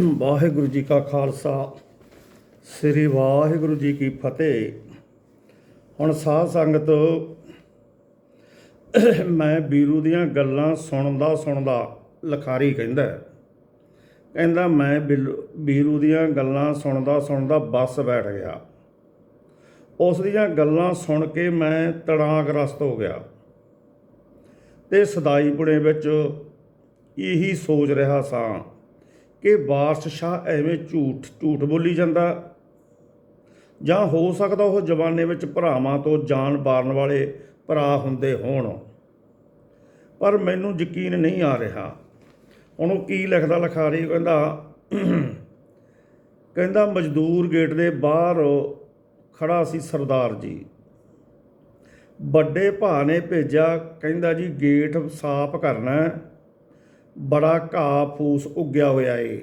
ਵਾਹਿਗੁਰੂ ਜੀ ਕਾ ਖਾਲਸਾ, ਸ੍ਰੀ ਵਾਹਿਗੁਰੂ ਜੀ ਕੀ ਫਤਿਹ। ਹੁਣ ਸਾਧ ਸੰਗਤ, ਮੈਂ ਬੀਰੂ ਦੀਆਂ ਗੱਲਾਂ ਸੁਣਦਾ ਸੁਣਦਾ ਲਖਾਰੀ ਕਹਿੰਦਾ ਕਹਿੰਦਾ, ਮੈਂ ਬਿਲ- ਬੀਰੂ ਦੀਆਂ ਗੱਲਾਂ ਸੁਣਦਾ ਸੁਣਦਾ ਬੱਸ ਬੈਠ ਗਿਆ। ਉਸ ਦੀਆਂ ਗੱਲਾਂ ਸੁਣ ਕੇ ਮੈਂ ਤਣਾਅਗ੍ਰਸਤ ਹੋ ਗਿਆ। ਤੇ ਸਦਾਈਪੁਣੇ ਵਿੱਚ ਇਹੀ ਸੋਚ ਰਿਹਾ ਸਾਂ ਕਿ ਵਾਰਸ ਸ਼ਾਹ ਐਵੇਂ ਝੂਠ ਝੂਠ ਬੋਲੀ ਜਾਂਦਾ? ਜਾਂ ਹੋ ਸਕਦਾ ਉਹ ਜ਼ਮਾਨੇ ਵਿੱਚ ਭਰਾਵਾਂ ਤੋਂ ਜਾਨ ਬਾਰਨ ਵਾਲੇ ਭਰਾ ਹੁੰਦੇ ਹੋਣ। ਪਰ ਮੈਨੂੰ ਯਕੀਨ ਨਹੀਂ ਆ ਰਿਹਾ। ਹੁਣ ਉਹ ਕੀ ਲਿਖਦਾ ਲਿਖਾ ਰਹੀ ਕਹਿੰਦਾ ਕਹਿੰਦਾ, ਮਜ਼ਦੂਰ ਗੇਟ ਦੇ ਬਾਹਰ ਖੜਾ ਸੀ ਸਰਦਾਰ ਜੀ। ਵੱਡੇ ਭਾ ਨੇ ਭੇਜਿਆ, ਕਹਿੰਦਾ ਜੀ, ਗੇਟ ਸਾਫ਼ ਕਰਨਾ ਬੜਾ ਘਾਹ ਫੂਸ ਉੱਗਿਆ ਹੋਇਆ ਏ।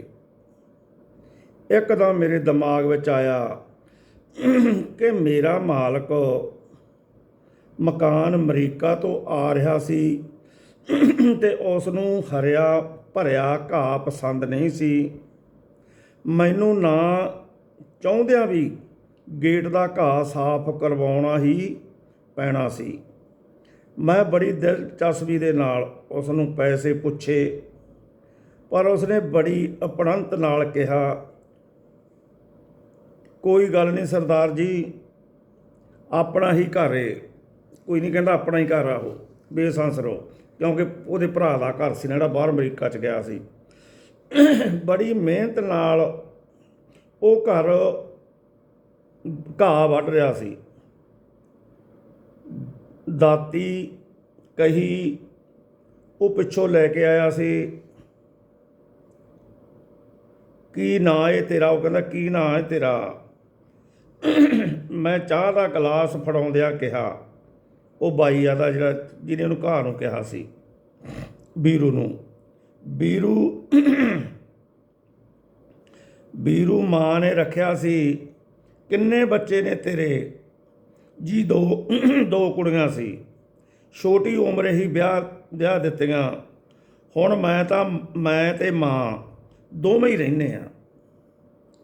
ਇੱਕਦਮ ਮੇਰੇ ਦਿਮਾਗ ਵਿੱਚ ਆਇਆ ਕਿ ਮੇਰਾ ਮਾਲਕ ਮਕਾਨ ਅਮਰੀਕਾ ਤੋਂ ਆ ਰਿਹਾ ਸੀ ਤੇ ਉਸ ਨੂੰ ਹਰਿਆ ਭਰਿਆ ਘਾਹ ਪਸੰਦ ਨਹੀਂ ਸੀ। ਮੈਨੂੰ ਨਾ ਚਾਹੁੰਦਿਆਂ ਵੀ ਗੇਟ ਦਾ ਘਾਹ ਸਾਫ਼ ਕਰਵਾਉਣਾ ਹੀ ਪੈਣਾ ਸੀ। ਮੈਂ ਬੜੀ ਦਿਲਚਸਪੀ ਦੇ ਨਾਲ ਉਸ ਨੂੰ ਪੈਸੇ ਪੁੱਛੇ ਪਰ ਉਸਨੇ ਬੜੀ ਅਪਣੰਤ ਨਾਲ ਕਿਹਾ, ਕੋਈ ਗੱਲ ਨਹੀਂ ਸਰਦਾਰ ਜੀ, ਆਪਣਾ ਹੀ ਘਰ ਏ। ਕੋਈ ਨਹੀਂ ਕਹਿੰਦਾ ਆਪਣਾ ਹੀ ਘਰ ਆ ਉਹ, ਬੇਸਾਂਸ ਰਹੋ। ਕਿਉਂਕਿ ਉਹਦੇ ਭਰਾ ਦਾ ਘਰ ਸੀ ਜਿਹੜਾ ਬਾਹਰ ਅਮਰੀਕਾ ਚ ਗਿਆ ਸੀ। ਬੜੀ ਮਿਹਨਤ ਨਾਲ ਉਹ ਘਰ ਘਾਹ ਵੱਢ ਰਿਹਾ ਸੀ। ਦਾਤੀ ਕਹੀ, ਉਹ ਪਿੱਛੋਂ ਲੈ ਕੇ ਆਇਆ ਸੀ। ਕੀ ਨਾਂ ਹੈ ਤੇਰਾ? ਉਹ ਕਹਿੰਦਾ, ਕੀ ਨਾਂ ਹੈ ਤੇਰਾ? ਮੈਂ ਚਾਹ ਦਾ ਗਲਾਸ ਫੜਾਉਂਦਿਆਂ ਕਿਹਾ, ਉਹ ਬਾਈ ਆਦਾ ਜਿਹੜਾ, ਜਿਹਨੇ ਉਹਨੂੰ ਘਾਹ ਨੂੰ ਕਿਹਾ ਸੀ, ਬੀਰੂ ਨੂੰ। ਬੀਰੂ ਬੀਰੂ ਮਾਂ ਨੇ ਰੱਖਿਆ ਸੀ, ਕਿੰਨੇ ਬੱਚੇ ਨੇ ਤੇਰੇ? ਜੀ ਦੋ ਦੋ ਕੁੜੀਆਂ ਸੀ। ਛੋਟੀ ਉਮਰੇ ਹੀ ਵਿਆਹ ਵਿਆਹ ਦਿੱਤੀਆਂ। ਹੁਣ ਮੈਂ ਤਾਂ, ਮੈਂ ਤੇ ਮਾਂ। ਦੋਵੇਂ ਹੀ ਰਹਿੰਦੇ ਆ।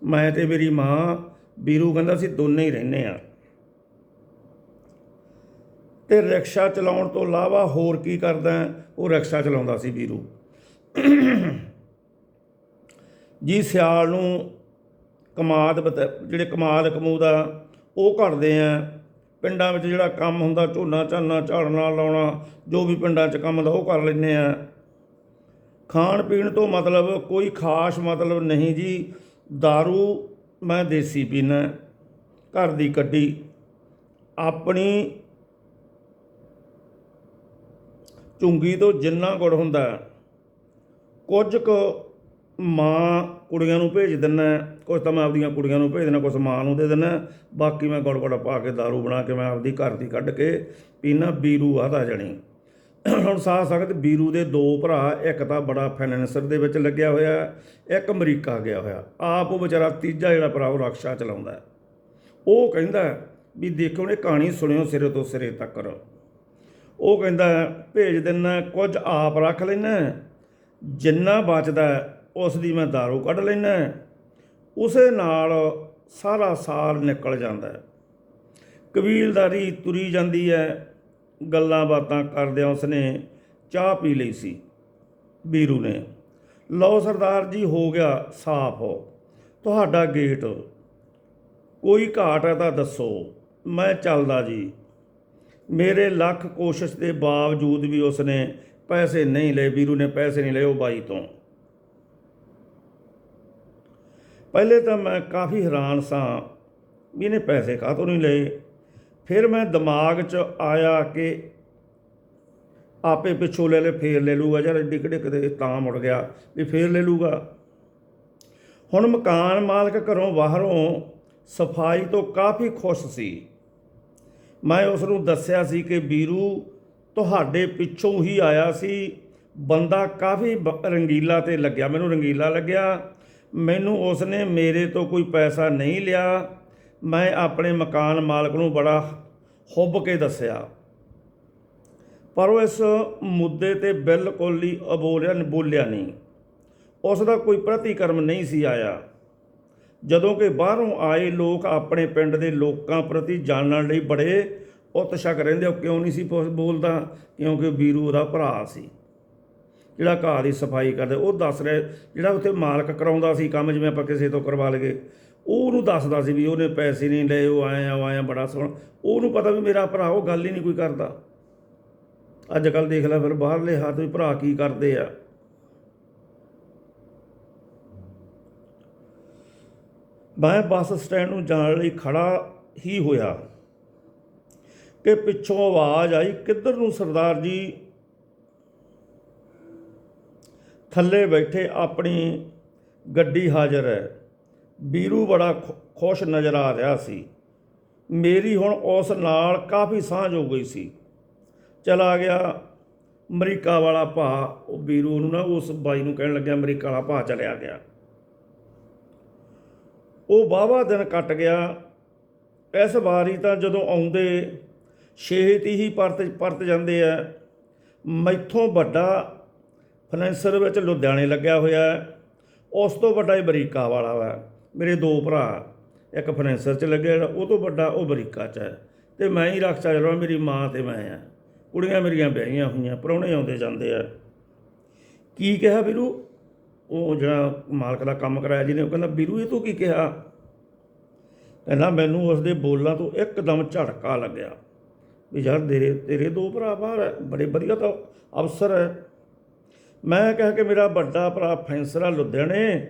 ਮੈਂ ਤੇ ਮੇਰੀ ਮਾਂ ਵੀਰੂ ਕਹਿੰਦਾ ਸੀ, ਦੋਨੇ ਹੀ ਰਹਿੰਦੇ ਆ। ਤੇ ਰਿਕਸ਼ਾ ਚਲਾਉਣ ਤੋਂ ਇਲਾਵਾ ਹੋਰ ਕੀ ਕਰਦਾ ਉਹ ਰਿਕਸ਼ਾ ਚਲਾਉਂਦਾ ਸੀ ਵੀਰੂ ਜੀ ਸਿਆਲ ਨੂੰ ਕਮਾਦ ਬਤ- ਜਿਹੜੇ ਕਮਾਦ ਕਮੂਦਾ ਉਹ ਕਰਦੇ ਆ। ਪਿੰਡਾਂ ਵਿੱਚ ਜਿਹੜਾ ਕੰਮ ਹੁੰਦਾ ਝੋਨਾ ਝਾਨਾ ਝਾੜਨਾ, ਲਾਉਣਾ, ਜੋ ਵੀ ਪਿੰਡਾਂ 'ਚ ਕੰਮ ਹੁੰਦਾ, ਉਹ ਕਰ ਲੈਂਦੇ ਆ। ਖਾਣ ਪੀਣ ਤੋਂ ਮਤਲਬ ਕੋਈ ਖਾਸ ਮਤਲਬ ਨਹੀਂ ਜੀ दारू ਮੈਂ ਦੇਸੀ ਪੀਣਾ ਘਰ ਦੀ ਕੱਢੀ ਆਪਣੀ ਚੁੰਗੀ ਤੋਂ ਜਿੰਨਾ ਗੁੜ ਹੁੰਦਾ ਕੁਝ ਕੁ ਮਾਂ ਕੁੜੀਆਂ ਨੂੰ ਭੇਜ ਦਿੰਦਾ ਕੁਝ ਤਾਂ ਮੈਂ ਆਪਦੀਆਂ ਕੁੜੀਆਂ ਨੂੰ ਭੇਜ ਦਿੰਦਾ ਕੁਝ ਮਾਂ ਨੂੰ ਦੇ ਦਿੰਦਾ ਬਾਕੀ ਮੈਂ ਗੁੜ ਗੁੜ ਪਾ ਕੇ दारू ਬਣਾ ਕੇ ਮੈਂ ਆਪਦੀ ਘਰ ਦੀ ਕੱਢ ਕੇ ਪੀਣਾ ਬੀਰੂ ਆਦਾ ਜਣੀ ਹੁਣ ਸਾਹ ਸਕਤ ਬੀਰੂ ਦੇ ਦੋ ਭਰਾ, ਇੱਕ ਤਾਂ ਬੜਾ ਫਾਈਨੈਂਸਰ ਦੇ ਵਿੱਚ ਲੱਗਿਆ ਹੋਇਆ, ਇੱਕ ਅਮਰੀਕਾ ਗਿਆ ਹੋਇਆ। ਆਪ ਉਹ ਵਿਚਾਰਾ ਤੀਜਾ ਜਿਹੜਾ ਭਰਾ ਉਹ ਰਕਸ਼ਾ ਚਲਾਉਂਦਾ ਉਹ ਕਹਿੰਦਾ ਵੀ ਦੇਖੋ ਨੇ ਕਹਾਣੀ ਸੁਣਿਓ ਸਿਰੇ ਤੋਂ ਸਿਰੇ ਤੱਕ। ਉਹ ਕਹਿੰਦਾ ਭੇਜ ਦਿੰਨਾ ਕੁਝ ਆਪ ਰੱਖ ਲੈਣਾ ਜਿੰਨਾ ਬਚਦਾ ਉਸ ਦੀ ਮੈਂ दारू ਕੱਢ ਲੈਣਾ ਉਸੇ ਨਾਲ ਸਾਰਾ ਸਾਲ ਨਿਕਲ ਜਾਂਦਾ ਕਬੀਲਦਾਰੀ ਤੁਰੀ ਜਾਂਦੀ ਹੈ। ਗੱਲਾਂ ਬਾਤਾਂ ਕਰਦਿਆਂ ਉਸਨੇ ਚਾਹ ਪੀ ਲਈ ਸੀ। ਬੀਰੂ ਨੇ, ਲਓ ਸਰਦਾਰ ਜੀ, ਹੋ ਗਿਆ ਸਾਫ਼ ਹੋ। ਤੁਹਾਡਾ ਗੇਟ ਕੋਈ ਘਾਟ ਹੈ ਤਾਂ ਦੱਸੋ, ਮੈਂ ਚੱਲਦਾ ਜੀ। ਮੇਰੇ ਲੱਖ ਕੋਸ਼ਿਸ਼ ਦੇ ਬਾਵਜੂਦ ਵੀ ਉਸਨੇ ਪੈਸੇ ਨਹੀਂ ਲਏ ਵੀਰੂ ਨੇ ਪੈਸੇ ਨਹੀਂ ਲਏ ਉਹ ਬਾਈ ਤੋਂ। ਪਹਿਲੇ ਤਾਂ ਮੈਂ ਕਾਫੀ ਹੈਰਾਨ ਸਾਂ ਵੀ ਇਹਨੇ ਪੈਸੇ ਕਾਹਤੋਂ ਨਹੀਂ ਲਏ? ਫਿਰ ਮੈਂ ਦਿਮਾਗ 'ਚ ਆਇਆ ਕਿ ਆਪੇ ਪਿੱਛੋਂ ਲੈ ਲੈ, ਫੇਰ ਲੈ ਲੂਗਾ ਯਾਰ ਡਿੱਗ ਡਿੱਗ ਦੇ ਤਾਂ ਮੁੜ ਗਿਆ ਵੀ ਫੇਰ ਲੈ ਲੂਗਾ ਹੁਣ ਮਕਾਨ ਮਾਲਕ ਘਰੋਂ ਬਾਹਰੋਂ ਸਫ਼ਾਈ ਤੋਂ ਕਾਫੀ ਖੁਸ਼ ਸੀ। ਮੈਂ ਉਸ ਨੂੰ ਦੱਸਿਆ ਸੀ ਕਿ ਵੀਰੂ, ਤੁਹਾਡੇ ਪਿੱਛੋਂ ਹੀ ਆਇਆ ਸੀ। ਬੰਦਾ ਕਾਫੀ ਬ- ਰੰਗੀਲਾ ਤੇ ਲੱਗਿਆ। ਮੈਨੂੰ ਰੰਗੀਲਾ ਲੱਗਿਆ। ਮੈਨੂੰ ਉਸਨੇ ਮੇਰੇ ਤੋਂ ਕੋਈ ਪੈਸਾ ਨਹੀਂ ਲਿਆ। ਮੈਂ ਆਪਣੇ ਮਕਾਨ ਮਾਲਕ ਨੂੰ ਬੜਾ ਹੁੱਬ ਕੇ ਦੱਸਿਆ। ਪਰ ਉਹ ਇਸ ਮੁੱਦੇ ਤੇ ਬਿਲਕੁਲ ਹੀ ਅਬੋਲਿਆ, ਬੋਲਿਆ ਨਹੀਂ। ਉਸ ਦਾ ਕੋਈ ਪ੍ਰਤੀਕਰਮ ਨਹੀਂ ਸੀ ਆਇਆ। ਜਦੋਂ ਕਿ ਬਾਹਰੋਂ ਆਏ ਲੋਕ ਆਪਣੇ ਪਿੰਡ ਦੇ ਲੋਕਾਂ ਪ੍ਰਤੀ ਜਾਣਨ ਲਈ ਬੜੇ ਉਤਸ਼ਕ ਰਹਿੰਦੇ ਉਹ ਕਿਉਂ ਨਹੀਂ ਸੀ ਪੁੱਛ- ਬੋਲਦਾ? ਕਿਉਂਕਿ ਵੀਰੂ ਉਹਦਾ ਭਰਾ ਸੀ। ਜਿਹੜਾ ਘਾਹ ਦੀ ਸਫ਼ਾਈ ਕਰਦਾ, ਉਹ ਦੱਸ ਰਿਹਾ, ਜਿਹੜਾ ਉੱਥੇ ਮਾਲਕ ਕਰਾਉਂਦਾ ਸੀ ਕੰਮ ਜਿਵੇਂ ਆਪਾਂ ਕਿਸੇ ਤੋਂ ਕਰਵਾ ਲਗੇ ਉਹ ਉਹਨੂੰ ਦੱਸਦਾ ਸੀ ਵੀ ਉਹਨੇ ਪੈਸੇ ਨਹੀਂ ਲਏ, ਉਹ ਆਇਆ ਉਹ ਆਇਆ ਬੜਾ ਸੋਹਣਾ। ਉਹਨੂੰ ਪਤਾ ਵੀ ਮੇਰਾ ਭਰਾ, ਉਹ ਗੱਲ ਹੀ ਨਹੀਂ ਕੋਈ ਕਰਦਾ। ਅੱਜ ਕੱਲ ਦੇਖ ਲੈ ਫਿਰ ਬਾਹਰਲੇ ਹੱਥ ਵੀ ਭਰਾ ਕੀ ਕਰਦੇ ਆ। ਮੈਂ ਬੱਸ ਸਟੈਂਡ ਨੂੰ ਜਾਣ ਲਈ ਖੜਾ ਹੀ ਹੋਇਆ ਕਿ ਪਿੱਛੋਂ ਆਵਾਜ਼ ਆਈ, ਕਿੱਧਰ ਨੂੰ ਸਰਦਾਰ ਜੀ? ਥੱਲੇ ਬੈਠੇ ਆਪਣੀ ਗੱਡੀ ਹਾਜ਼ਰ ਹੈ। ਵੀਰੂ ਬੜਾ ਖੁ- ਖੁਸ਼ ਨਜ਼ਰ ਆ ਰਿਹਾ ਸੀ। ਮੇਰੀ ਹੁਣ ਉਸ ਨਾਲ ਕਾਫੀ ਸਾਂਝ ਹੋ ਗਈ ਸੀ। ਚਲਾ ਗਿਆ। ਅਮਰੀਕਾ ਵਾਲਾ ਭਾ ਉਹ ਵੀਰੂ ਨੂੰ ਨਾ ਉਸ ਬਾਈ ਨੂੰ ਕਹਿਣ ਲੱਗਿਆ, ਅਮਰੀਕਾ ਵਾਲਾ ਭਾ ਚਲਿਆ ਗਿਆ। ਉਹ ਬਾਵਾ ਦਿਨ ਕੱਟ ਗਿਆ। ਇਸ ਵਾਰੀ ਤਾਂ ਜਦੋਂ ਆਉਂਦੇ, ਛੇਤੀ ਹੀ ਪਰਤ ਪਰਤ ਜਾਂਦੇ ਆ। ਮੈਥੋਂ ਵੱਡਾ ਫਾਈਨੈਂਸਰ ਵਿੱਚ ਲੁਧਿਆਣੇ ਲੱਗਿਆ ਹੋਇਆ। ਉਸ ਤੋਂ ਵੱਡਾ ਹੀ ਅਮਰੀਕਾ ਵਾਲਾ ਵਾ। ਮੇਰੇ ਦੋ ਭਰਾ ਇੱਕ ਫਾਈਨੈਂਸਰ 'ਚ ਲੱਗਿਆ ਜਿਹੜਾ ਉਹ ਤੋਂ ਵੱਡਾ ਉਹ ਅਮਰੀਕਾ 'ਚ ਹੈ ਤੇ ਮੈਂ ਹੀ ਰਕਸ਼ਾ ਚਲਾਉਣਾ ਮੇਰੀ ਮਾਂ ਤੇ ਮੈਂ ਆ। ਕੁੜੀਆਂ ਮੇਰੀਆਂ ਵਿਆਹੀਆਂ ਹੋਈਆਂ, ਪ੍ਰਾਹੁਣੇ ਆਉਂਦੇ ਜਾਂਦੇ ਆ। ਕੀ ਕਿਹਾ ਵੀਰੂ? ਉਹ ਜਿਹੜਾ ਮਾਲਕ ਦਾ ਕੰਮ ਕਰਾਇਆ ਜਿਹਨੇ, ਉਹ ਕਹਿੰਦਾ, ਵੀਰੂ, ਇਹ ਤੂੰ ਕੀ ਕਿਹਾ? ਕਹਿੰਦਾ, ਮੈਨੂੰ ਉਸ ਦੇ ਬੋਲਾਂ ਤੋਂ ਇੱਕਦਮ ਝਟਕਾ ਲੱਗਿਆ ਵੀ ਯਾਰ, ਤੇਰੇ ਤੇਰੇ ਦੋ ਭਰਾ ਬਾਹਰ ਹੈ ਬੜੇ ਵਧੀਆ ਤਾਂ ਅਫਸਰ ਹੈ ਮੈਂ ਕਿਹਾ ਕਿ ਮੇਰਾ ਵੱਡਾ ਭਰਾ ਫੈਂਸਰਾ ਆ ਲੁਧਿਆਣੇ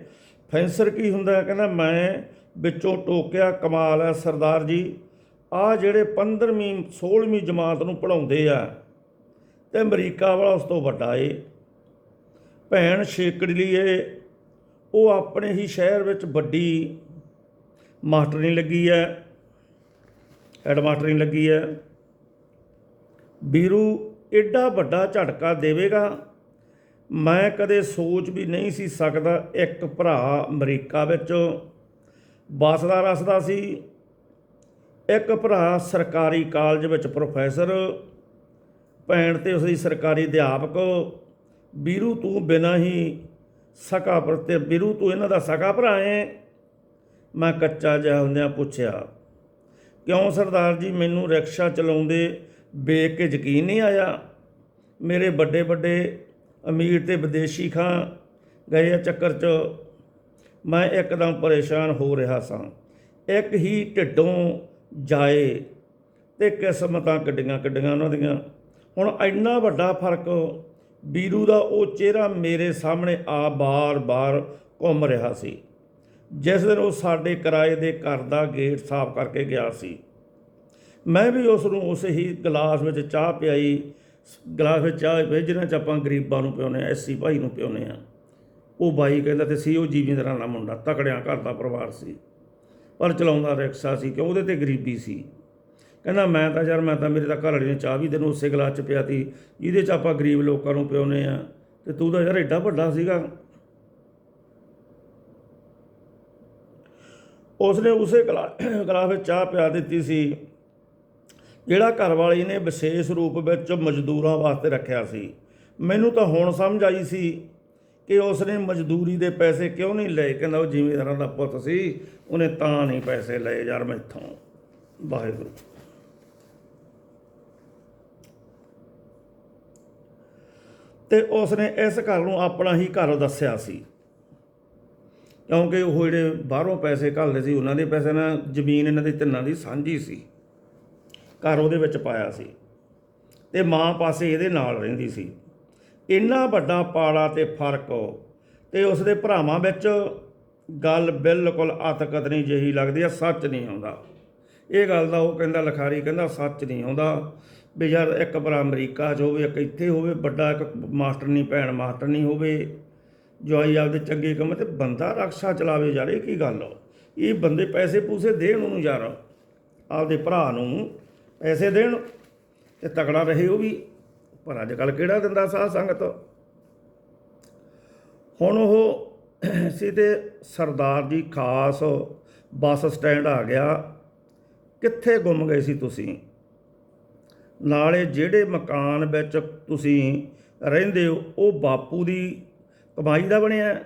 ਫੈਂਸਰ ਕੀ ਹੁੰਦਾ ਕਹਿੰਦਾ, ਮੈਂ ਵਿੱਚੋਂ ਟੋਕਿਆ ਕਮਾਲ ਹੈ ਸਰਦਾਰ ਜੀ। ਆ ਜਿਹੜੇ 15ਵੀਂ 16ਵੀਂ ਜਮਾਤ ਨੂੰ ਪੜਾਉਂਦੇ ਆ, ਤੇ ਅਮਰੀਕਾ ਵਾਲਾ ਉਸ ਤੋਂ ਵੱਡਾ ਏ। ਭੈਣ ਛੇਕੜੀ ਏ ਉਹ ਆਪਣੇ ਹੀ ਸ਼ਹਿਰ ਵਿੱਚ ਵੱਡੀ ਮਾਸਟਰਨੀ ਲੱਗੀ ਹੈ, ਹੈਡ ਮਾਸਟਰਨੀ ਲੱਗੀ ਹੈ। ਵੀਰੂ ਐਡਾ ਵੱਡਾ ਝਟਕਾ ਦੇਵੇਗਾ ਮੈਂ ਕਦੇ ਸੋਚ ਵੀ ਨਹੀਂ ਸੀ ਸਕਦਾ ਇੱਕ ਭਰਾ ਅਮਰੀਕਾ ਵਿੱਚ ਵਸਦਾ ਰਸਦਾ ਸੀ। ਇੱਕ ਭਰਾ ਸਰਕਾਰੀ ਕਾਲਜ ਵਿੱਚ ਪ੍ਰੋਫੈਸਰ, ਭੈਣ ਤੇ ਉਸਦੀ ਸਰਕਾਰੀ ਅਧਿਆਪਕ। ਵੀਰੂ ਤੂੰ ਬਿਨਾਂ ਹੀ ਸਕਾ ਪਰ ਵੀਰੂ ਤੂੰ ਇਹਨਾਂ ਦਾ ਸਕਾ ਭਰਾ ਹੈ? ਮੈਂ ਕੱਚਾ ਜਿਹਾ ਹੁੰਦਿਆਂ ਪੁੱਛਿਆ, ਕਿਉਂ ਸਰਦਾਰ ਜੀ, ਮੈਨੂੰ ਰਿਕਸ਼ਾ ਚਲਾਉਂਦੇ ਵੇਖ ਕੇ ਯਕੀਨ ਨਹੀਂ ਆਇਆ? ਮੇਰੇ ਵੱਡੇ ਵੱਡੇ ਅਮੀਰ ਤੇ ਵਿਦੇਸ਼ੀ ਖਾਂ ਗਏ ਆ ਚੱਕਰ 'ਚ, ਮੈਂ ਇੱਕਦਮ ਪਰੇਸ਼ਾਨ ਹੋ ਰਿਹਾ ਸਾਂ। ਇੱਕ ਹੀ ਢਿੱਡੋਂ ਜਾਏ ਤੇ ਕਿਸਮਤਾਂ ਕੱਢੀਆਂ ਕੱਢੀਆਂ ਉਹਨਾਂ ਦੀਆਂ। ਹੁਣ ਇੰਨਾ ਵੱਡਾ ਫ਼ਰਕ ਬੀਰੂ ਦਾ ਉਹ ਚਿਹਰਾ ਮੇਰੇ ਸਾਹਮਣੇ ਆ ਬਾਰ-ਬਾਰ ਘੁੰਮ ਰਿਹਾ ਸੀ। ਜਿਸ ਦਿਨ ਉਹ ਸਾਡੇ ਕਿਰਾਏ ਦੇ ਘਰ ਦਾ ਗੇਟ ਸਾਫ਼ ਕਰਕੇ ਗਿਆ ਸੀ। ਮੈਂ ਵੀ ਉਸ ਨੂੰ ਉਸੇ ਹੀ ਗਲਾਸ ਵਿੱਚ ਚਾਹ ਪਿਆਈ ਗਲਾਸ ਵਿੱਚ ਚਾਹ ਪਈ ਜਿਹਨਾਂ ਚ ਆਪਾਂ ਗਰੀਬਾਂ ਨੂੰ ਪਿਉਨੇ ਆ ਐਸੀ ਭਾਈ ਨੂੰ ਪਿਉਨੇ ਆ ਉਹ ਬਾਈ ਕਹਿੰਦਾ ਤੇ ਸੀ, ਉਹ ਜੀਵਿੰਦਰਾਂ ਦਾ ਮੁੰਡਾ, ਤਕੜਿਆਂ ਘਰ ਦਾ ਪਰਿਵਾਰ ਸੀ। ਪਰ ਚਲਾਉਂਦਾ ਰਿਕਸ਼ਾ ਸੀ ਕਿ ਉਹਦੇ ਤੇ ਗਰੀਬੀ ਸੀ। ਕਹਿੰਦਾ ਮੈਂ ਤਾਂ ਯਾਰ, ਮੈਂ ਤਾਂ ਮੇਰੇ ਤਾਂ ਘਰ ਵਾਲੀ ਨੇ ਚਾਹ ਵੀ ਤੈਨੂੰ ਉਸੇ ਗਲਾਸ ਚ ਪਿਆਤੀ ਜਿਹਦੇ ਚ ਆਪਾਂ ਗਰੀਬ ਲੋਕਾਂ ਨੂੰ ਪਿਉਨੇ ਆ ਤੇ ਤੂੰ ਤਾਂ ਯਾਰ ਐਡਾ ਵੱਡਾ ਸੀਗਾ। ਉਸਨੇ ਉਸੇ ਗਲਾ, ਗਲਾਸ ਵਿੱਚ ਚਾਹ ਪਿਆ ਦਿੱਤੀ ਸੀ। ਜਿਹੜਾ ਘਰ ਵਾਲੀ ਨੇ ਵਿਸ਼ੇਸ਼ ਰੂਪ ਵਿੱਚ ਮਜ਼ਦੂਰਾਂ ਵਾਸਤੇ ਰੱਖਿਆ ਸੀ। ਮੈਨੂੰ ਤਾਂ ਹੁਣ ਸਮਝ ਆਈ ਸੀ ਕਿ ਉਸਨੇ ਮਜ਼ਦੂਰੀ ਦੇ ਪੈਸੇ ਕਿਉਂ ਨਹੀਂ ਲਏ? ਕਹਿੰਦਾ ਉਹ ਜ਼ਿਮੀਂਦਾਰਾਂ ਦਾ ਪੁੱਤ ਸੀ, ਉਹਨੇ ਤਾਂ ਨਹੀਂ ਪੈਸੇ ਲਏ ਯਾਰ ਮੈਥੋਂ। ਵਾਹਿਗੁਰੂ। ਤੇ ਉਸਨੇ ਇਸ ਘਰ ਨੂੰ ਆਪਣਾ ਹੀ ਘਰ ਦੱਸਿਆ ਸੀ। ਕਿਉਂਕਿ ਉਹ ਜਿਹੜੇ ਬਾਹਰੋਂ ਪੈਸੇ ਘੱਲਦੇ ਸੀ, ਉਹਨਾਂ ਦੇ ਪੈਸੇ ਨਾਲ ਜ਼ਮੀਨ ਇਹਨਾਂ ਦੇ ਤਿੰਨਾਂ ਦੀ ਸਾਂਝੀ ਸੀ। ਘਰ ਉਹਦੇ ਵਿੱਚ ਪਾਇਆ ਸੀ ਤੇ ਮਾਂ ਪਾਸੇ ਇਹਦੇ ਨਾਲ ਰਹਿੰਦੀ ਸੀ। ਇੰਨਾ ਵੱਡਾ ਪਾਲਾ ਤੇ ਫ਼ਰਕ ਤੇ ਉਸ ਦੇ ਭਰਾਵਾਂ ਵਿੱਚ ਗੱਲ ਬਿਲਕੁਲ ਅਤਕਤਨੀ ਜਿਹੀ ਲੱਗਦੀ ਆ, ਸੱਚ ਨਹੀਂ ਆਉਂਦਾ। ਇਹ ਗੱਲ ਦਾ ਉਹ ਕਹਿੰਦਾ, ਲਖਾਰੀ ਕਹਿੰਦਾ, ਸੱਚ ਨਹੀਂ ਆਉਂਦਾ ਵੀ ਯਾਰ ਇੱਕ ਭਰਾ ਅਮਰੀਕਾ 'ਚ ਹੋਵੇ, ਇੱਕ ਇੱਥੇ ਹੋਵੇ, ਵੱਡਾ ਇੱਕ ਮਾਸਟਰ ਨਹੀਂ, ਭੈਣ ਮਾਸਟਰ ਨਹੀਂ ਹੋਵੇ ਜਵਾਈ ਆਪਦੇ ਚੰਗੇ ਕੰਮ ਤੇ ਬੰਦਾ ਰਕਸ਼ਾ ਚਲਾਵੇ ਯਾਰ, ਇਹ ਕੀ ਗੱਲ ਆ? ਇਹ ਬੰਦੇ ਪੈਸੇ ਪੂਸੇ ਦੇਣ ਉਹਨੂੰ ਯਾਰ, ਆਪਦੇ ਭਰਾ ਨੂੰ ਐਸੇ ਦੇਣ ਤੇ ਤਕੜਾ ਰਹੇ ਉਹ ਵੀ। ਪਰ ਅੱਜ ਕੱਲ ਕਿਹੜਾ ਦਿੰਦਾ ਸਾਧ ਸੰਗਤ? ਹੁਣ ਉਹ ਸੀ ਸਿੱਧੇ ਸਰਦਾਰ ਜੀ ਖਾਸ ਬੱਸ ਸਟੈਂਡ ਆ ਗਿਆ। ਕਿੱਥੇ ਗੁੰਮ ਗਏ ਸੀ ਤੁਸੀਂ? ਨਾਲੇ ਜਿਹੜੇ ਮਕਾਨ ਵਿੱਚ ਤੁਸੀਂ ਰਹਿੰਦੇ ਹੋ, ਉਹ ਬਾਪੂ ਦੀ ਕਮਾਈ ਦਾ ਬਣਿਆ।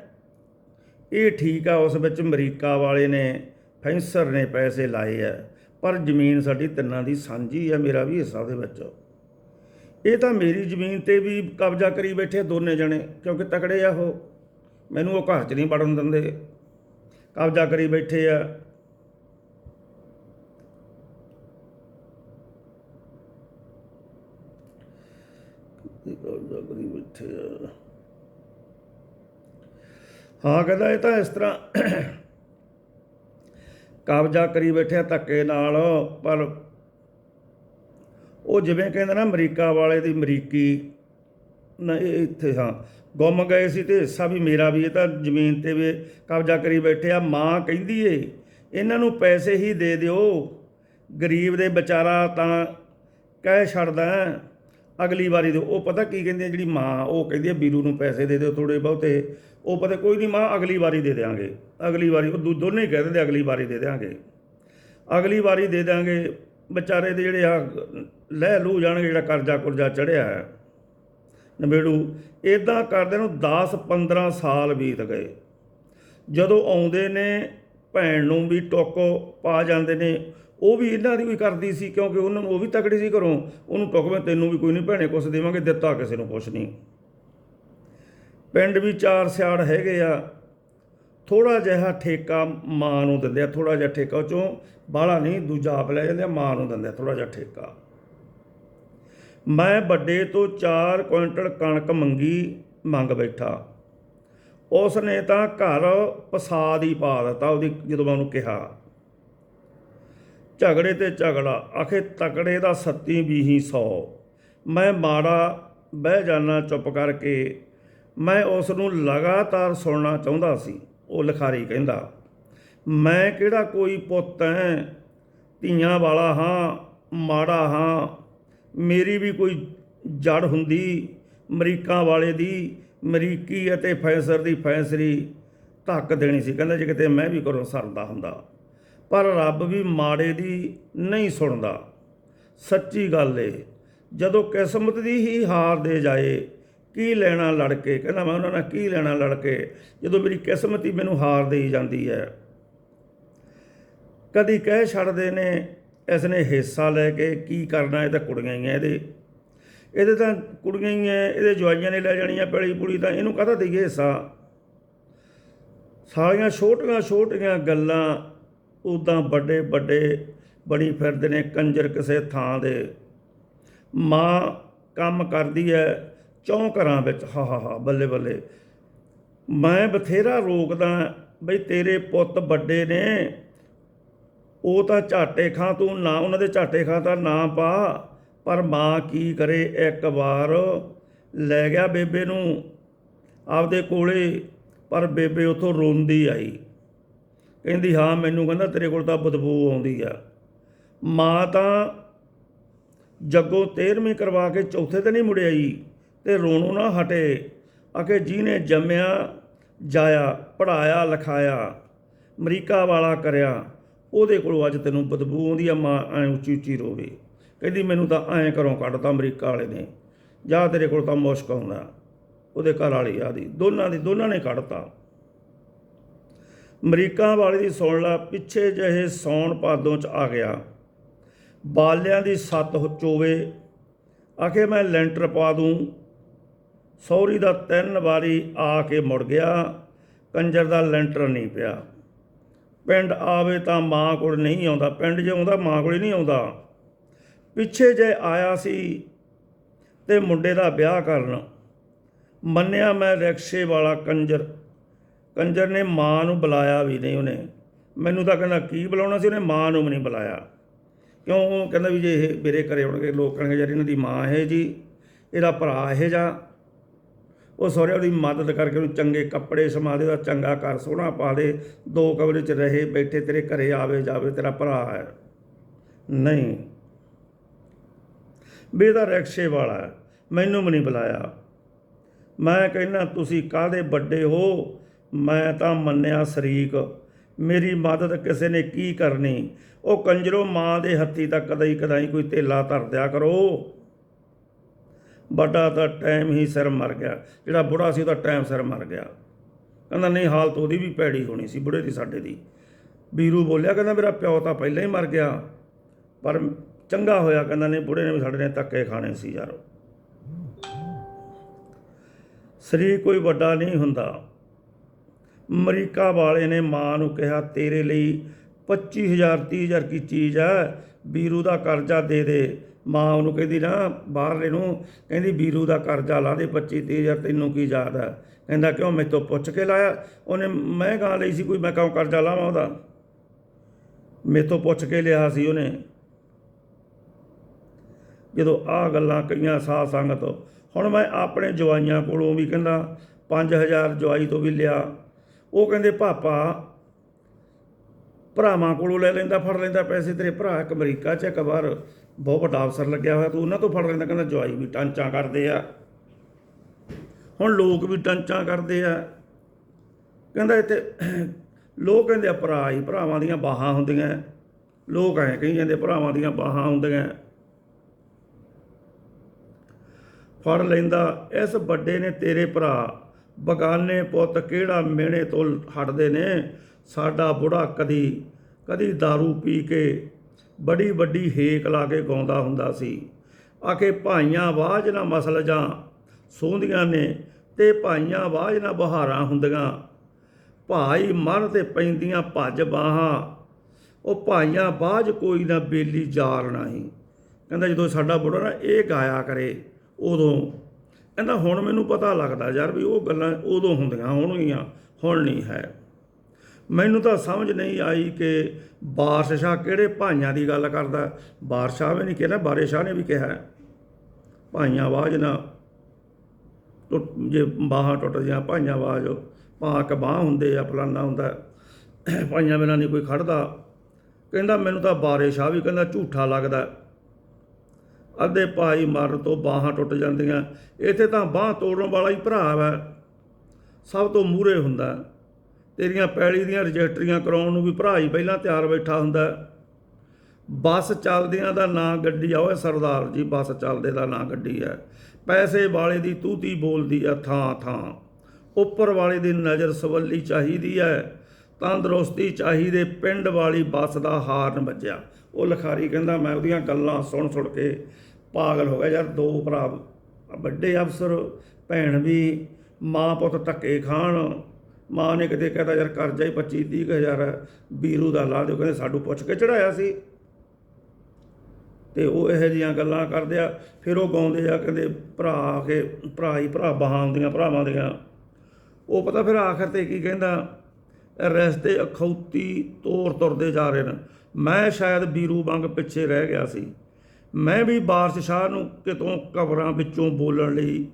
ਇਹ ਠੀਕ ਆ, ਉਸ ਵਿੱਚ ਅਮਰੀਕਾ ਵਾਲੇ ਨੇ, ਫੈਂਸਰ ਨੇ ਪੈਸੇ ਲਾਏ ਆ। ਪਰ ਜ਼ਮੀਨ ਸਾਡੀ ਤਿੰਨਾਂ ਦੀ ਸਾਂਝੀ ਆ, ਮੇਰਾ ਵੀ ਹਿੱਸਾ ਦੇ ਵਿੱਚ ਇਹ ਤਾਂ ਮੇਰੀ ਜ਼ਮੀਨ ਤੇ ਵੀ ਕਬਜ਼ਾ ਕਰੀ ਬੈਠੇ ਦੋਨੇ ਜਣੇ, ਕਿਉਂਕਿ ਤਕੜੇ ਆ ਉਹ। ਮੈਨੂੰ ਉਹ ਘਰ 'ਚ ਨਹੀਂ ਵੜਨ ਦਿੰਦੇ। ਕਬਜ਼ਾ ਕਰੀ ਬੈਠੇ ਆ। ਕਬਜ਼ਾ ਕਰੀ ਬੈਠੇ ਆ। ਹਾਂ, ਕਹਿੰਦਾ ਇਹ ਤਾਂ ਇਸ ਤਰ੍ਹਾਂ ਕਬਜ਼ਾ ਕਰੀ ਬੈਠਿਆ ਧੱਕੇ ਨਾਲ, ਪਰ ਉਹ ਜਿਵੇਂ ਕਹਿੰਦੇ ਨਾ ਅਮਰੀਕਾ ਵਾਲੇ ਦੀ ਅਮਰੀਕੀ, ਨਾ ਇੱਥੇ ਹਾਂ, ਗੁੰਮ ਗਏ ਸੀ ਤੇ ਹਿੱਸਾ ਵੀ ਮੇਰਾ ਵੀ ਇਹ ਤਾਂ ਜ਼ਮੀਨ ਤੇ ਵੀ ਕਬਜ਼ਾ ਕਰੀ ਬੈਠੇ ਆ, ਮਾਂ ਕਹਿੰਦੀ ਏ, ਇਹਨਾਂ ਨੂੰ ਪੈਸੇ ਹੀ ਦੇ ਦਿਓ, ਗਰੀਬ ਦੇ ਵਿਚਾਰਾ ਤਾਂ ਕਹਿ ਛੱਡਦਾ ਅਗਲੀ ਵਾਰੀ ਦਿਓ ਉਹ ਪਤਾ ਕੀ ਕਹਿੰਦੀ ਆ, ਜਿਹੜੀ ਮਾਂ ਉਹ ਕਹਿੰਦੀ ਆ ਵੀਰੂ ਨੂੰ ਪੈਸੇ ਦੇ ਦਿਓ ਥੋੜੇ ਬਹੁਤੇ। ਉਹ ਪਤਾ ਕੋਈ ਨਹੀਂ, ਮਾਂ ਅਗਲੀ ਵਾਰੀ ਦੇ ਦੇਾਂਗੇ ਅਗਲੀ ਵਾਰੀ, ਉਹ ਦੋ- ਦੋਨੇ ਹੀ ਕਹਿ ਦਿੰਦੇ ਅਗਲੀ ਵਾਰੀ ਦੇ ਦੇਾਂਗੇ ਅਗਲੀ ਵਾਰੀ ਦੇ ਦਾਂਗੇ ਵਿਚਾਰੇ ਦੇ ਜਿਹੜੇ ਆ, ਲੈ ਲੂ ਜਾਣਗੇ ਜਿਹੜਾ ਕਰਜ਼ਾ ਕੁਰਜ਼ਾ ਚੜਿਆ ਹੈ। ਨਵੇੜੂ ਇਦਾਂ ਕਰਦੇ ਨੂੰ 10 15 ਸਾਲ ਬੀਤ ਗਏ। ਜਦੋਂ ਆਉਂਦੇ ਨੇ, ਭੈਣ ਨੂੰ ਵੀ ਟੋਕੋ ਪਾ ਜਾਂਦੇ ਨੇ ਉਹ ਵੀ ਇਹਨਾਂ ਦੀ ਵੀ ਕਰਦੀ ਸੀ, ਕਿਉਂਕਿ ਉਹਨਾਂ ਨੂੰ ਉਹ ਵੀ ਤਕੜੀ ਸੀ ਘਰੋਂ। ਉਹਨੂੰ ਟੋਕਵੇਂ ਤੈਨੂੰ ਵੀ ਕੋਈ ਨਹੀਂ ਭੈਣੇ ਕੁਛ ਦੇਵਾਂਗੇ, ਦਿੱਤਾ ਕਿਸੇ ਨੂੰ ਕੁਛ ਨਹੀਂ ਪਿੰਡ ਵੀ ਚਾਰ ਸਿਆੜ ਹੈਗੇ ਆ। ਥੋੜਾ ਜਿਹਾ ਠੇਕਾ ਮਾਂ ਨੂੰ ਦਿੰਦੇ ਆ ਥੋੜਾ ਜਿਹਾ ਠੇਕਾ ਉਹ ਚੋਂ ਬਾਹਲਾ ਨਹੀਂ, ਦੂਜਾ ਆਪ ਲੈ ਜਾਂਦੇ ਆ, ਮਾਂ ਨੂੰ ਦਿੰਦੇ ਆ ਥੋੜਾ ਜਿਹਾ ਠੇਕਾ। ਮੈਂ ਵੱਡੇ ਤੋਂ 4 ਕੁਇੰਟਲ ਕਣਕ ਮੰਗੀ, ਮੰਗ ਬੈਠਾ। ਉਸ ਨੇ ਤਾਂ ਘਰ ਪਸਾਦ ਹੀ ਪਾ ਦਿੱਤਾ, ਉਹਦੀ ਜਦੋਂ ਮੈਂ ਉਹਨੂੰ ਕਿਹਾ। ਝਗੜੇ ਤੇ ਝਗੜਾ, ਆਖੇ ਤਕੜੇ ਦਾ ਸੱਤੀ ਵੀਹੀ ਸੌ। ਮੈਂ ਮਾੜਾ ਬਹਿ ਜਾਣਾ ਚੁੱਪ ਕਰਕੇ, ਮੈਂ ਉਸ ਨੂੰ ਲਗਾਤਾਰ ਸੁਣਨਾ ਚਾਹੁੰਦਾ ਸੀ, ਉਹ ਲਿਖਾਰੀ ਕਹਿੰਦਾ, ਮੈਂ ਕਿਹੜਾ ਕੋਈ ਪੁੱਤ ਐ ਧੀਆਂ ਵਾਲਾ ਹਾਂ, ਮਾੜਾ ਹਾਂ। ਮੇਰੀ ਵੀ ਕੋਈ ਜੜ ਹੁੰਦੀ, ਅਮਰੀਕਾ ਵਾਲੇ ਦੀ, ਅਮਰੀਕੀ ਅਤੇ ਫੈਸਰ ਦੀ ਫੈਸਰੀ। ਧੱਕ ਦੇਣੀ ਸੀ। ਕਹਿੰਦਾ, ਜੇ ਕਿਤੇ ਮੈਂ ਵੀ ਕਰੋ ਸਰਦਾ ਹੁੰਦਾ ਪਰ ਰੱਬ ਵੀ ਮਾੜੇ ਦੀ ਨਹੀਂ ਸੁਣਦਾ। ਸੱਚੀ ਗੱਲ ਏ, ਜਦੋਂ ਕਿਸਮਤ ਦੀ ਹੀ ਹਾਰ ਦੇ ਜਾਏ, ਕੀ ਲੈਣਾ ਲੜ ਕੇ ਕਹਿੰਦਾ ਮੈਂ ਉਹਨਾਂ ਨਾਲ ਕੀ ਲੈਣਾ ਲੜ ਕੇ ਜਦੋਂ ਮੇਰੀ ਕਿਸਮਤ ਹੀ ਮੈਨੂੰ ਹਾਰ ਦੇਈ ਜਾਂਦੀ ਹੈ। ਕਦੀ ਕਹਿ ਛੱਡਦੇ ਨੇ, ਇਸ ਨੇ ਹਿੱਸਾ ਲੈ ਕੇ ਕੀ ਕਰਨਾ, ਇਹ ਤਾਂ ਕੁੜੀਆਂ ਹੀ ਆ ਇਹਦੇ। ਇਹਦੇ ਤਾਂ ਕੁੜੀਆਂ ਹੀ ਐ ਇਹਦੇ ਜਵਾਈਆਂ ਨੇ ਲੈ ਜਾਣੀਆਂ ਪੈਲੀ ਪੂੜੀ ਤਾਂ ਇਹਨੂੰ ਕਾਹਦਾ ਦੇਈਏ ਹਿੱਸਾ? ਸਾਰੀਆਂ ਛੋਟੀਆਂ ਛੋਟੀਆਂ ਗੱਲਾਂ ਉਦਾਂ ਵੱਡੇ ਵੱਡੇ ਬਣੀ ਫਿਰਦੇ ਨੇ ਕੰਜਰ ਕਿਸੇ ਥਾਂ ਦੇ। ਮਾਂ ਕੰਮ ਕਰਦੀ ਹੈ ਚੌਂ ਘਰਾਂ ਵਿੱਚ, ਹਾ ਹਾ ਹਾ, ਬੱਲੇ ਬੱਲੇ। ਮੈਂ ਬਥੇਰਾ ਰੋਕਦਾ ਬਈ ਤੇਰੇ ਪੁੱਤ ਵੱਡੇ ਨੇ, ਉਹ ਤਾਂ ਝਾਟੇ ਖਾਂ ਤੂੰ ਨਾ, ਉਹਨਾਂ ਦੇ ਝਾਟੇ ਖਾਂ ਤਾਂ ਨਾ ਪਾ, ਪਰ ਮਾਂ ਕੀ ਕਰੇ ਇੱਕ ਵਾਰ? ਲੈ ਗਿਆ ਬੇਬੇ ਨੂੰ ਆਪਦੇ ਕੋਲੇ, ਪਰ ਬੇਬੇ ਉਥੋਂ ਰੋਂਦੀ ਆਈ। ਕਹਿੰਦੀ, ਹਾਂ, ਮੈਨੂੰ ਕਹਿੰਦਾ, ਤੇਰੇ ਕੋਲ ਤਾਂ ਬਦਬੂ ਆਉਂਦੀ ਆ। ਮਾਂ ਤਾਂ ਜੱਗੋਂ 13ਵੀਂ ਕਰਵਾ ਕੇ ਚੌਥੇ ਤੇ ਨਹੀਂ ਜੀ ਤੇ ਰੋਣੋਂ ਨਾ ਹਟੇ। ਅਕੇ ਜਿਹਨੇ ਜੰਮਿਆ, ਜਾਇਆ ਪੜਾਇਆ ਲਿਖਾਇਆ, ਅਮਰੀਕਾ ਵਾਲਾ ਕਰਿਆ, ਉਹਦੇ ਕੋਲੋਂ ਅੱਜ ਤੈਨੂੰ ਬਦਬੂ ਆਉਂਦੀ ਆ, ਮਾਂ ਐ ਉੱਚੀ ਉੱਚੀ ਰੋਵੇ। ਕਹਿੰਦੀ, ਮੈਨੂੰ ਤਾਂ ਐਂ ਘਰੋਂ ਕੱਢਤਾ ਅਮਰੀਕਾ ਵਾਲੇ ਨੇ। ਜਾ ਤੇਰੇ ਕੋਲ ਤਾਂ ਮੁਸ਼ਕ ਆਉਂਦਾ। ਉਹਦੇ ਘਰ ਵਾਲੀ ਆਦੀ, ਦੋਨਾਂ ਦੀ, ਦੋਨਾਂ ਨੇ ਕੱਢਤਾ। ਅਮਰੀਕਾ ਵਾਲੇ ਦੀ ਸੁਣ ਲਾ, ਪਿੱਛੇ ਜਿਹੇ ਸੌਣ ਪਾਦੋਂ ਚ ਆ ਗਿਆ। ਬਾਲਿਆਂ ਦੀ ਸੱਤ ਚੋਵੇ। ਆਖੇ ਮੈਂ ਲੈਂਟਰ ਪਾ ਦੂੰ। ਸੌਰੀ ਦਾ ਤਿੰਨ ਵਾਰੀ ਆ ਕੇ ਮੁੜ ਗਿਆ। ਕੰਜਰ ਦਾ ਲੈਂਟਰ ਨਹੀਂ ਪਿਆ। ਪਿੰਡ ਆਵੇ ਤਾਂ ਮਾਂ ਕੋਲ ਨਹੀਂ ਆਉਂਦਾ। ਪਿੰਡ ਜੇ ਆਉਂਦਾ, ਮਾਂ ਕੋਲ ਨਹੀਂ ਆਉਂਦਾ। ਪਿੱਛੇ ਜੇ ਆਇਆ ਸੀ ਤੇ ਮੁੰਡੇ ਦਾ ਵਿਆਹ ਕਰਨ। ਮੰਨਿਆ ਮੈਂ ਰਿਕਸ਼ੇ ਵਾਲਾ ਕੰਜਰ। ਕੰਜਰ ਨੇ ਮਾਂ ਨੂੰ ਬੁਲਾਇਆ ਵੀ ਨਹੀਂ ਉਹਨੇ। ਮੈਨੂੰ ਤਾਂ ਕਹਿੰਦਾ, ਕੀ ਬੁਲਾਉਣਾ ਸੀ? ਉਹਨੇ ਮਾਂ ਨੂੰ ਵੀ ਨਹੀਂ ਬੁਲਾਇਆ। ਕਿਉਂ? ਉਹ ਕਹਿੰਦਾ ਵੀ ਜੇ ਇਹ ਮੇਰੇ ਘਰੇ ਆਉਣਗੇ, ਲੋਕ ਕਹਿਣਗੇ, ਯਾਰ ਇਹਨਾਂ ਦੀ ਮਾਂ ਹੈ ਜੀ, ਇਹਦਾ ਭਰਾ ਇਹ ਜਾ। ਉਹ ਸਹੁਰੇ ਉਹਦੀ ਮਦਦ ਕਰਕੇ ਉਹਨੂੰ ਚੰਗੇ ਕੱਪੜੇ ਸਮਾ ਦੇ, ਉਹਦਾ ਚੰਗਾ ਘਰ ਸੋਹਣਾ ਪਾ ਦੇ। ਦੋ ਕਮਰੇ 'ਚ ਰਹੇ, ਬੈਠੇ, ਤੇਰੇ ਘਰੇ ਆਵੇ, ਜਾਵੇ, ਤੇਰਾ ਭਰਾ ਹੈ। ਨਹੀਂ। ਬੇਦਾ ਰਿਕਸ਼ੇ ਵਾਲਾ ਮੈਨੂੰ ਵੀ ਨਹੀਂ ਬੁਲਾਇਆ। ਮੈਂ ਕਹਿੰਦਾ, ਤੁਸੀਂ ਕਾਹਦੇ ਵੱਡੇ ਹੋ? ਮੈਂ ਤਾਂ ਮੰਨਿਆ ਸ਼ਰੀਕ। ਮੇਰੀ ਮਦਦ ਕਿਸੇ ਨੇ ਕੀ ਕਰਨੀ? ਉਹ ਕੰਜਰੋ ਮਾਂ ਦੇ ਹੱਥੀ ਤਾਂ ਕਦੇ ਕਦਾਈ ਕੋਈ ਧੇਲਾ ਧਰ ਦਿਆ ਕਰੋ। ਵੱਡਾ ਤਾਂ ਟਾਈਮ ਹੀ ਸਿਰ ਮਰ ਗਿਆ। ਜਿਹੜਾ ਬੁੜਾ ਸੀ ਉਹਦਾ ਟਾਈਮ ਸਿਰ ਮਰ ਗਿਆ। ਕਹਿੰਦਾ, ਨਹੀਂ, ਹਾਲਤ ਉਹਦੀ ਵੀ ਪੈੜੀ ਹੋਣੀ ਸੀ, ਬੁੜੇ ਦੀ ਸਾਡੇ ਦੀ। ਵੀਰੂ ਬੋਲਿਆ, ਕਹਿੰਦਾ, ਮੇਰਾ ਪਿਓ ਤਾਂ ਪਹਿਲਾਂ ਹੀ ਮਰ ਗਿਆ। ਪਰ ਚੰਗਾ ਹੋਇਆ, ਕਹਿੰਦਾ, ਨਹੀਂ, ਬੁੜੇ ਨੇ ਵੀ ਸਾਡੇ ਨੇ ਧੱਕੇ ਖਾਣੇ ਸੀ ਯਾਰ। ਸਰੀਰ ਕੋਈ ਵੱਡਾ ਨਹੀਂ ਹੁੰਦਾ। ਅਮਰੀਕਾ ਵਾਲੇ ਨੇ ਮਾਂ ਨੂੰ ਕਿਹਾ, ਤੇਰੇ ਲਈ 25000 30000 ਕੀ ਚੀਜ਼ ਹੈ? ਵੀਰੂ ਦਾ ਕਰਜ਼ਾ ਦੇ ਦੇ। ਮਾਂ ਉਹਨੂੰ ਕਹਿੰਦੀ, ਨਾ, ਬਾਹਰਲੇ ਨੂੰ। ਕਹਿੰਦੀ ਵੀਰੂ ਦਾ ਕਰਜ਼ਾ ਲਾ ਦੇ 25 30000 ਤੈਨੂੰ ਕੀ ਯਾਦ ਹੈ? ਕਹਿੰਦਾ, ਕਿਉਂ ਮੈਂ ਤੋਂ ਪੁੱਛ ਕੇ ਲਾਇਆ? ਉਹਨੇ ਮੈਂ ਗਾਂ ਲਈ ਸੀ ਕੋਈ, ਮੈਂ ਕਿਉਂ ਕਰਜ਼ਾ ਲਾਵਾਂ ਉਹਦਾ? ਮੇਰੇ ਤੋਂ ਪੁੱਛ ਕੇ ਲਿਆ ਸੀ ਉਹਨੇ। ਜਦੋਂ ਆ ਗੱਲਾਂ ਕਈਆਂ ਸਾਧ ਸੰਗਤ, ਹੁਣ ਮੈਂ ਆਪਣੇ ਜਵਾਈਆਂ ਕੋਲੋਂ ਵੀ ਕਹਿੰਦਾ 5000 ਜਵਾਈ ਤੋਂ ਵੀ ਲਿਆ। ਉਹ ਕਹਿੰਦੇ, ਪਾਪਾ, ਭਰਾਵਾਂ ਕੋਲੋਂ ਲੈ ਲੈਂਦਾ, ਫੜ ਲੈਂਦਾ ਪੈਸੇ ਤੇਰੇ ਭਰਾ, ਇੱਕ ਅਮਰੀਕਾ 'ਚ, ਇੱਕ ਵਾਰ ਬਹੁਤ ਵੱਡਾ ਅਫਸਰ ਲੱਗਿਆ ਹੋਇਆ, ਤੂੰ ਉਹਨਾਂ ਤੋਂ ਫੜ ਲੈਂਦਾ। ਕਹਿੰਦਾ, ਜਵਾਈ ਵੀ ਟਾਂਚਾ ਕਰਦੇ ਆ। ਹੁਣ ਲੋਕ ਵੀ ਟਾਂਚਾ ਕਰਦੇ ਆ। ਕਹਿੰਦਾ, ਇੱਥੇ ਲੋਕ ਕਹਿੰਦੇ ਆ, ਭਰਾ ਹੀ ਭਰਾਵਾਂ ਦੀਆਂ ਬਾਹਾਂ ਹੁੰਦੀਆਂ। ਲੋਕ ਐ ਕਹੀ ਜਾਂਦੇ, ਭਰਾਵਾਂ ਦੀਆਂ ਬਾਹਾਂ ਹੁੰਦੀਆਂ। ਫੜ ਲੈਂਦਾ, ਇਸ ਵੱਡੇ ਨੇ ਤੇਰੇ ਭਰਾ ਬਗਾਨੇ ਪੁੱਤ ਕਿਹੜਾ ਮੇਣੇ ਤੋਂ ਹਟਦੇ ਨੇ? ਸਾਡਾ ਬੁੜਾ ਕਦੀ ਕਦੀ दारू ਪੀ ਕੇ ਬੜੀ ਵੱਡੀ ਹੇਕ ਲਾ ਕੇ ਗਾਉਂਦਾ ਹੁੰਦਾ ਸੀ। ਆਖੇ, ਭਾਈਆਂ, ਆਵਾਜ਼ ਨਾ ਮਸਲ ਜਾਂ। ਸੋਹੰਦੀਆਂ ਨੇ ਤੇ ਭਾਈਆਂ, ਆਵਾਜ਼ ਨਾ ਬਹਾਰਾਂ ਹੁੰਦੀਆਂ। ਭਾਈ, ਮਨ ਤੇ ਪੈਂਦੀਆਂ ਭੱਜ ਬਾਹਾਂ। ਉਹ ਭਾਈਆਂ ਬਾਝ ਕੋਈ ਨਾ ਬੇਲੀ ਜਾਲ ਨਹੀਂ। ਕਹਿੰਦਾ ਜਦੋਂ ਸਾਡਾ ਬੁੜਾ ਨਾ ਇਹ ਗਾਇਆ ਕਰੇ, ਉਦੋਂ ਕਹਿੰਦਾ ਹੁਣ ਮੈਨੂੰ ਪਤਾ ਲੱਗਦਾ ਯਾਰ ਵੀ ਉਹ ਗੱਲਾਂ ਉਦੋਂ ਹੁੰਦੀਆਂ ਹੋਣਗੀਆਂ ਹੁਣ ਨਹੀਂ ਹੈ। ਮੈਨੂੰ ਤਾਂ ਸਮਝ ਨਹੀਂ ਆਈ ਕਿ ਬਾਦਸ਼ਾਹ ਕਿਹੜੇ ਭਾਈਆਂ ਦੀ ਗੱਲ ਕਰਦਾ। ਬਾਦਸ਼ਾਹ ਵੀ ਨਹੀਂ ਕਿਹਾ ਬਾਰਿਸ਼ਾਹ ਨੇ ਵੀ ਕਿਹਾ। ਭਾਈਆਂ ਆਵਾਜ਼ ਨਾ ਟੁੱਟ, ਜੇ ਬਾਹਾਂ ਟੁੱਟ ਜਾਂ ਭਾਈਆਂ ਆਵਾਜ਼ ਭਾਂ ਕ ਬਾਹ ਹੁੰਦੇ ਆ, ਫਲਾਨਾ ਹੁੰਦਾ, ਭਾਈਆਂ ਬਿਨਾਂ ਨਹੀਂ ਕੋਈ ਖੜਦਾ। ਕਹਿੰਦਾ ਮੈਨੂੰ ਤਾਂ ਬਾਰਿਸ਼ਾਹ ਵੀ ਕਹਿੰਦਾ ਝੂਠਾ ਲੱਗਦਾ। ਅੱਧੇ ਭਾਈ ਮਰਨ ਤੋਂ ਬਾਹਾਂ ਟੁੱਟ ਜਾਂਦੀਆਂ। ਇੱਥੇ ਤਾਂ ਬਾਹ ਤੋੜਨ ਵਾਲਾ ਹੀ ਭਰਾ ਵਾ। ਸਭ ਤੋਂ ਮੂਹਰੇ ਹੁੰਦਾ ਤੇਰੀਆਂ ਪੈਲੀ ਦੀਆਂ ਰਜਿਸਟਰੀਆਂ ਕਰਾਉਣ ਨੂੰ ਵੀ ਭਰਾ ਹੀ ਪਹਿਲਾਂ ਤਿਆਰ ਬੈਠਾ ਹੁੰਦਾ ਬੱਸ ਚੱਲਦਿਆਂ ਦਾ ਨਾਂ ਗੱਡੀ ਆ, ਓਏ ਸਰਦਾਰ ਜੀ, ਬੱਸ ਚੱਲਦੇ ਦਾ ਨਾਂ ਗੱਡੀ ਹੈ। ਪੈਸੇ ਵਾਲੇ ਦੀ ਤੂਤੀ ਬੋਲਦੀ ਆ ਥਾਂ ਥਾਂ। ਉੱਪਰ ਵਾਲੇ ਦੀ ਨਜ਼ਰ ਸਵੱਲੀ ਚਾਹੀਦੀ ਹੈ। ਤੰਦਰੁਸਤੀ ਚਾਹੀਦੇ ਪਿੰਡ ਵਾਲੀ ਬੱਸ ਦਾ ਹਾਰਨ ਵੱਜਿਆ। ਉਹ ਲਖਾਰੀ ਕਹਿੰਦਾ, ਮੈਂ ਉਹਦੀਆਂ ਗੱਲਾਂ ਸੁਣ ਸੁਣ ਕੇ ਪਾਗਲ ਹੋ ਗਿਆ ਯਾਰ, ਦੋ ਭਰਾ, ਵੱਡੇ ਅਫਸਰ, ਭੈਣ ਵੀ, ਮਾਂ ਪੁੱਤ ਧੱਕੇ ਖਾਣ। ਮਾਂ ਨੇ ਕਿਤੇ ਕਹਤਾ, ਯਾਰ ਕਰਜ਼ਾ ਹੀ 25 30 ਹਜ਼ਾਰ ਹੈ, ਬੀਰੂ ਦਾ ਲਾ ਦਿਓ। ਕਹਿੰਦੇ, ਸਾਡੂ ਪੁੱਛ ਕੇ ਚੜਾਇਆ ਸੀ। ਤੇ ਉਹ ਇਹੋ ਜਿਹੀਆਂ ਗੱਲਾਂ ਕਰਦੇ ਆ। ਫਿਰ ਉਹ ਗਾਉਂਦੇ ਆ, ਕਹਿੰਦੇ, ਭਰਾ ਆ ਕੇ, ਭਰਾ ਹੀ ਭਰਾ ਬਾਹਾਂ ਹੁੰਦੀਆਂ ਭਰਾਵਾਂ ਦੀਆਂ। ਉਹ ਪਤਾ ਫਿਰ ਆਖਰ ਤੇ ਕੀ ਕਹਿੰਦਾ, ਰਸਤੇ ਅਖੌਤੀ ਤੋਰ ਤੁਰਦੇ ਜਾ ਰਹੇ ਨੇ। ਮੈਂ ਸ਼ਾਇਦ ਵੀਰੂ ਵਾਂਗ ਪਿੱਛੇ ਰਹਿ ਗਿਆ ਸੀ। ਮੈਂ ਵੀ ਬਾਰਿਸ਼ ਸ਼ਾਹ ਨੂੰ ਕਿਤੋਂ ਕਬਰਾਂ ਵਿੱਚੋਂ ਬੋਲਣ ਲਈ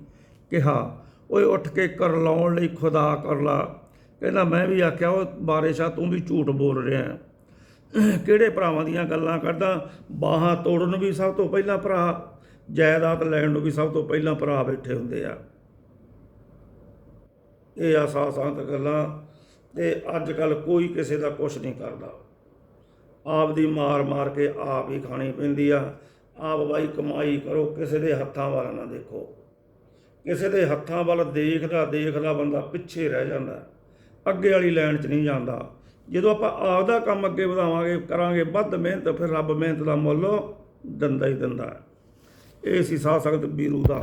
ਕਿਹਾ, ਓਏ ਉੱਠ ਕੇ ਕਰ ਲਾਉਣ ਲਈ ਖੁਦਾ ਕਰ ਲਾ। ਕਹਿੰਦਾ, ਮੈਂ ਵੀ ਆਖਿਆ ਉਹ ਬਾਰਿਸ਼ ਤੂੰ ਵੀ ਝੂਠ ਬੋਲ ਰਿਹਾ ਕਿਹੜੇ ਭਰਾਵਾਂ ਦੀਆਂ ਗੱਲਾਂ ਕਰਦਾ? ਬਾਹਾਂ ਤੋੜਨ ਵੀ ਸਭ ਤੋਂ ਪਹਿਲਾਂ ਭਰਾ, ਜਾਇਦਾਦ ਲੈਣ ਨੂੰ ਵੀ ਸਭ ਤੋਂ ਪਹਿਲਾਂ ਭਰਾ ਬੈਠੇ ਹੁੰਦੇ ਆ। ਇਹ ਆ ਗੱਲਾਂ ਤੇ ਅੱਜ ਕੱਲ ਕੋਈ ਕਿਸੇ ਦਾ ਕੁਝ ਨਹੀਂ ਕਰਦਾ। ਆਪ ਦੀ ਮਾਰ ਮਾਰ ਕੇ ਆਪ ਹੀ ਖਾਣੀ ਪੈਂਦੀ ਆ। ਆਪ ਬਾਈ ਕਮਾਈ ਕਰੋ, ਕਿਸੇ ਦੇ ਹੱਥਾਂ ਵੱਲ ਨਾ ਦੇਖੋ। ਕਿਸੇ ਦੇ ਹੱਥਾਂ ਵੱਲ ਦੇਖਦਾ ਦੇਖਦਾ ਬੰਦਾ ਪਿੱਛੇ ਰਹਿ ਜਾਂਦਾ। ਅੱਗੇ ਵਾਲੀ ਲਾਈਨ 'ਚ ਨਹੀਂ ਜਾਂਦਾ। ਜਦੋਂ ਆਪਾਂ ਆਪਦਾ ਕੰਮ ਅੱਗੇ ਵਧਾਵਾਂਗੇ, ਕਰਾਂਗੇ, ਵੱਧ ਮਿਹਨਤ, ਫਿਰ ਰੱਬ ਮਿਹਨਤ ਦਾ ਮੁੱਲ ਦਿੰਦਾ ਹੀ ਦਿੰਦਾ। ਇਹ ਸੀ ਸਾਧ ਸੰਗਤ ਵੀਰੂ ਦਾ